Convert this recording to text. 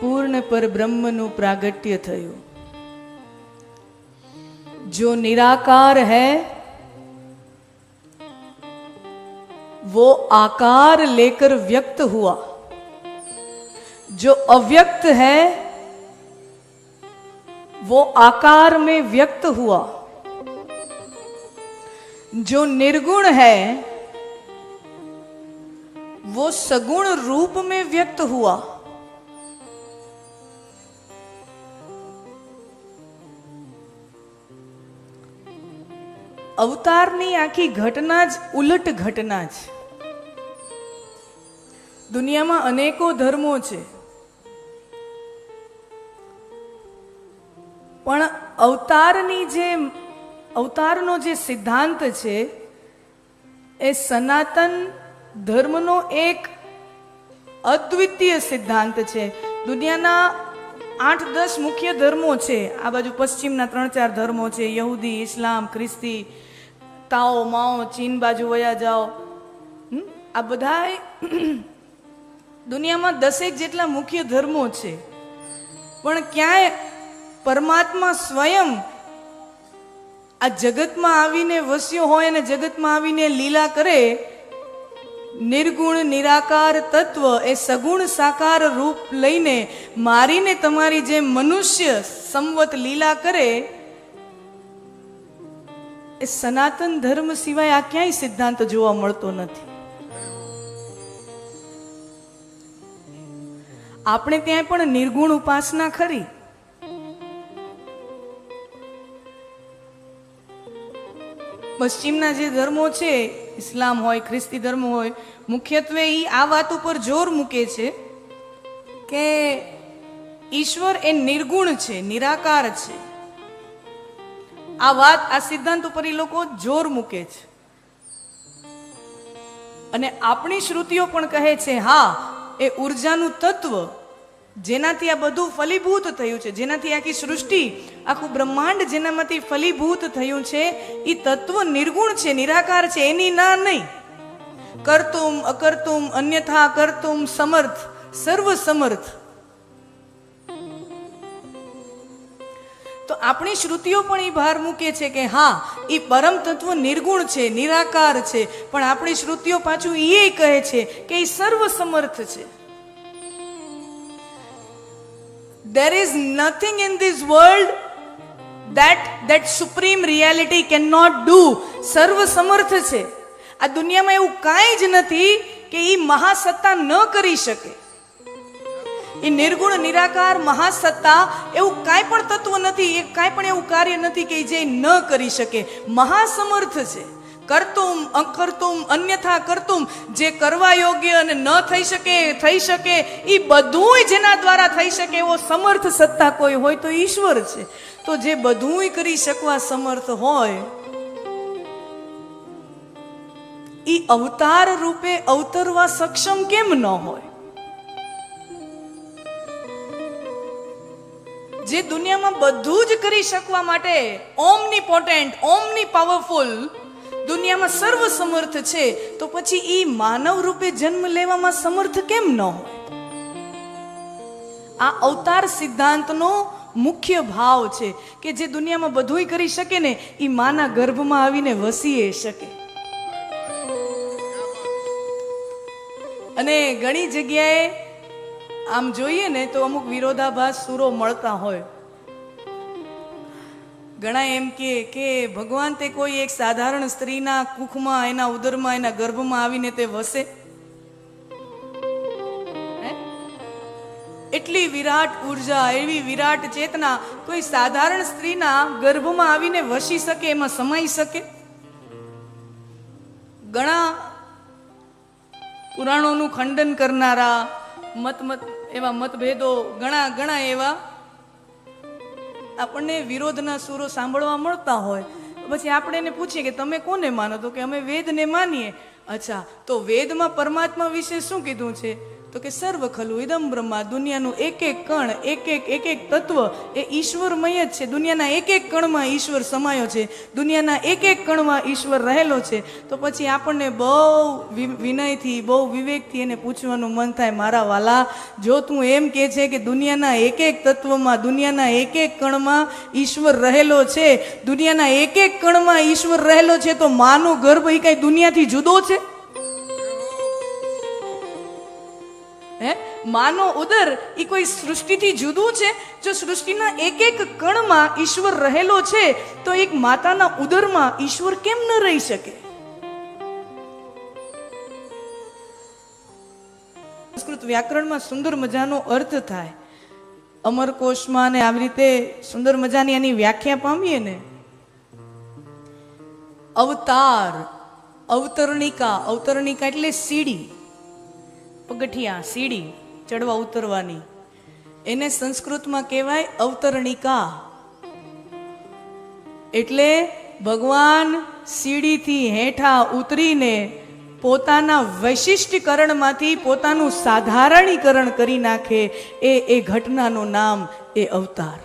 પૂર્ણ પર બ્રહ્મનું પ્રાગટ્ય થયું जो निराकार है वो आकार लेकर व्यक्त हुआ जो अव्यक्त है वो आकार में व्यक्त हुआ जो निर्गुण है वो सगुण रूप में व्यक्त हुआ અવતારની આખી ઘટના જ ઉલટ ઘટના છે. દુનિયામાં અનેકો ધર્મો છે. પણ અવતારની જે, અવતારનો જે સિદ્ધાંત છે, એ સનાતન ધર્મનો એક અદ્વિતીય સિદ્ધાંત છે. દુનિયાના આઠ, દસ મુખ્ય ધર્મો છે. આ બાજુ પશ્ચિમના ત્રણ ચાર ધર્મો છે. યહૂદી, ઇસ્લામ, ખ્રિસ્તી તાઓ માઓ ચીન બાજુ વયા જાઓ? આ બધા દુનિયામાં દસેક જેટલા મુખ્ય ધર્મો છે પણ ક્યાંય પરમાત્મા સ્વયં આ જગતમાં આવીને વસ્યો હોય અને જગતમાં આવીને લીલા કરે, નિર્ગુણ, નિરાકાર તત્વ એ સગુણ સાકાર રૂપ લઈને મારીને તમારી જે મનુષ્ય સંવત લીલા કરે એ સનાતન ધર્મ સિવાય આ ક્યાંય સિદ્ધાંત જોવા મળતો નથી. આપણે ત્યાં પણ નિર્ગુણ ઉપાસના ખરી. પશ્ચિમના જે ધર્મો છે, ઇસ્લામ હોય, ખ્રિસ્તી ધર્મ હોય, મુખ્યત્વે એ આ વાત ઉપર જોર મૂકે છે કે ઈશ્વર એ નિર્ગુણ છે, નિરાકાર છે. આ વાત, આ સિદ્ધાંત ઉપર એ લોકો જોર મૂકે છે. અને આપણી શ્રુતિઓ પણ કહે છે, હા, એ ઉર્જાનું તત્વ જેનાથી આ બધું ફલીભૂત થયું છે, જેનાથી આખી સૃષ્ટિ, આખું બ્રહ્માંડ જેનામાંથી ફલીભૂત થયું છે એ તત્વ નિર્ગુણ છે, નિરાકાર છે, એની ના નહીં. કરતુમ, અકર્તુમ, અન્યથા કરતુમ સમર્થ સર્વ સમર્થ આપણી શ્રુતિઓ પણ એ ભાર મૂકે છે કે હા એ પરમ તત્વ નિર્ગુણ છે, નિરાકાર છે. પણ આપણી શ્રુતિઓ પાછું એ કહે છે કે એ સર્વસમર્થ છે. There is nothing in this world that that supreme reality cannot do. સર્વ સમર્થ છે. આ દુનિયામાં એવું કાંઈ જ નથી કે એ મહાસત્તા ન કરી શકે. એ નિર્ગુણ, નિરાકાર, મહાસત્તા એવું કાંઈ પણ તત્વ નથી, એ કાંઈ પણ એવું કાર્ય નથી કે જે ન કરી શકે. મહાસમર્થ છે. કરતુમ, અકર્તુમ, અન્યથા કરતુમ, જે કરવા યોગ્ય અને ન થઈ શકે થઈ શકે એ બધુંય જેના દ્વારા થઈ શકે એવો સમર્થ સત્તા કોઈ હોય તો ઈશ્વર છે. તો જે બધુંય કરી શકવા સમર્થ હોય એ અવતાર રૂપે અવતરવા સક્ષમ કેમ ન હોય? જે દુનિયામાં બધું જ કરી શકવા માટે ઓમની પોટેન્ટ ઓમની પાવરફુલ દુનિયામાં સર્વ સમર્થ છે, તો પછી એ માનવ રૂપે જન્મ લેવામાં સમર્થ કેમ ન આ અવતાર સિદ્ધાંતનો મુખ્ય ભાવ છે કે જે દુનિયામાં બધુંય કરી શકે ને એ માના ગર્ભમાં આવીને વસી શકે. અને ઘણી જગ્યાએ આમ જોઈએ ને તો અમુક વિરોધાભાસ સુરો મળતા હોય. ઘણા એમ કે કે ભગવાન તે કોઈ એક સાધારણ સ્ત્રીના કુખમાં, એના ઉદરમાં, એના ગર્ભમાં આવીને તે વસે? એટલી વિરાટ ઊર્જા, એવી વિરાટ ચેતના કોઈ સાધારણ સ્ત્રીના ગર્ભમાં આવીને વસી શકે, એમાં સમાઈ શકે? ઘણા પુરાણોનું ખંડન કરનારા મત મત એવા મતભેદો ઘણા ઘણા એવા આપણને વિરોધના સુરો સાંભળવા મળતા હોય. પછી આપણે એને પૂછીએ કે તમે કોને માનો તો કે અમે વેદને માનીએ? અચ્છા, તો વેદમાં પરમાત્મા વિશે શું કીધું છે? તો કે સર્વ ખલુ ઇદમ બ્રહ્મા, દુનિયાનું એક એક કણ, એક એક એક એક તત્વ એ ઈશ્વરમય જ છે. દુનિયાના એક એક કણમાં ઈશ્વર સમાયો છે. દુનિયાના એક એક કણમાં ઈશ્વર રહેલો છે. તો પછી આપણને બહુ વિનયથી, બહુ વિવેકથી એને પૂછવાનું મન થાય, મારા વાલા, જો તું એમ કે છે કે દુનિયાના એક એક તત્વમાં, દુનિયાના એક એક કણમાં ઈશ્વર રહેલો છે, દુનિયાના એક એક કણમાં ઈશ્વર રહેલો છે, તો માનો ગર્ભ એ કાંઈ દુનિયાથી જુદો છે? માનો ઉદર એ કોઈ સૃષ્ટિથી જુદું છે? જો સૃષ્ટિના એક એક કણમાં ઈશ્વર રહેલો છે, તો એક માતાના ઉદરમાં ઈશ્વર કેમ ન રહી શકે? સંસ્કૃત વ્યાકરણમાં સુંદર મજાનો અર્થ થાય. અમરકોશમાં ને આવી રીતે સુંદર મજાની એની વ્યાખ્યા પામીએ ને. અવતાર, અવતરણિકા અવતરણિકા એટલે સીડી. પગઠિયા સીડી. ચડવા ઉતરવાની. એને સંસ્કૃતમાં કહેવાય અવતરણિકા. એટલે ભગવાન સીડીથી હેઠા ઉતરીને પોતાના વૈશિષ્ટીકરણમાંથી પોતાનું સાધારણીકરણ કરી નાખે એ એ ઘટનાનું નામ એ અવતાર.